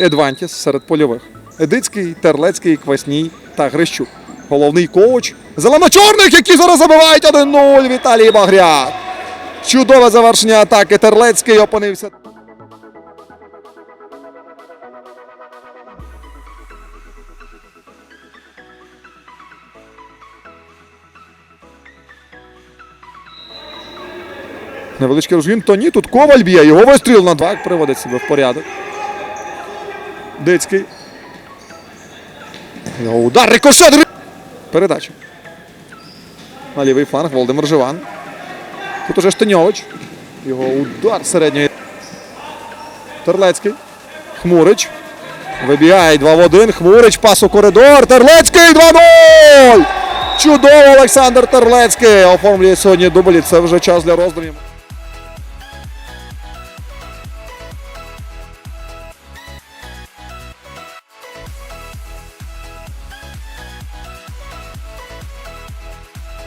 Едвантіс серед польових. Едицький, Терлецький, Квасній та Грищук. Головний коуч. Зелено-чорних, які зараз забивають 1-0. Віталій Багряк. Чудове завершення атаки. Терлецький опинився. Невеличкий розгін, то ні, тут коваль б'є, його вистріл на два приводить себе в порядок. Дицький. Його удар, рикошет! Передача. На лівий фланг Володимир Живан. Тут уже Штаньович. Його удар середньої. Терлецький. Хмурич. Вибігає 2 в 1. Хмурич, пас у коридор. Терлецький 2-0! Чудово Олександр Терлецький оформлює сьогодні дублі. Це вже час для роздумів.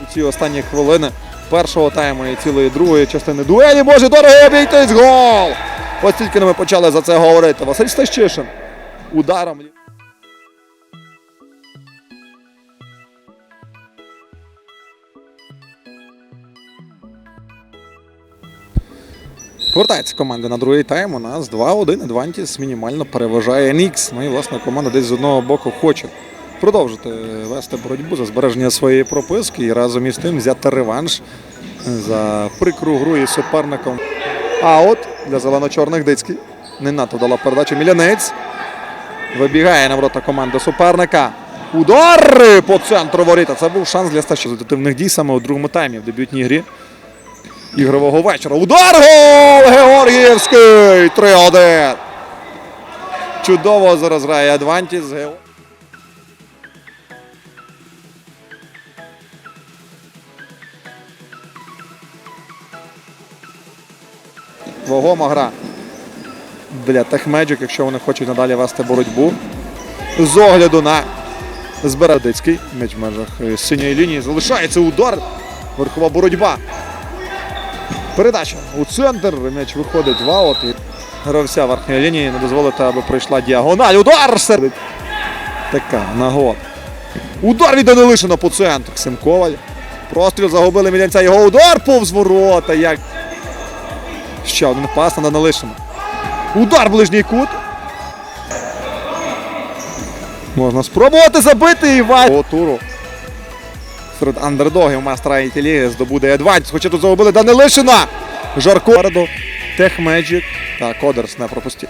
У ці останні хвилини першого тайму і цілої другої частини дуелі може дорого обійтись гол! Ось тільки ми почали за це говорити. Василь Стащишин ударом. Повертається команда на другий тайм. У нас 2-1. Адвантіс мінімально переважає Нікс. Ну і власне команда десь з одного боку хоче продовжити вести боротьбу за збереження своєї прописки і разом із тим взяти реванш за прикру гру із суперником. Аут для зелено-чорних Дицький. Не надто вдала передача Мілянець. Вибігає на ворота команди суперника. Удар по центру воріта. Це був шанс для стачі результативних дій саме у другому таймі в дебютній грі ігрового вечора. Удар гол! Георгіївський! 3-1. Чудово зараз грає Адвантіс. Вагома гра для Техмеджик, якщо вони хочуть надалі вести боротьбу. З огляду на Зберадицький. М'яч в межах е, синьої лінії. Залишається удар. Верхова боротьба. Передача у центр. М'яч виходить в аут. І гравця верхньої лінії не дозволити, аби прийшла діагональ. Удар серед. Така нагода. Удар від Данилишина по центру. Ксим Коваль. Простріл загубили Мілянця. Його удар повз ворота. Як Ще один пас на Данилишина. Удар ближній кут. Можна спробувати забити Іван. По туру. Серед андердогів майстра ІТ ліги здобуде Едвантіс. Хоча тут загубили Данилишина. Жарко. Техмеджик та Кодерс не пропустіть.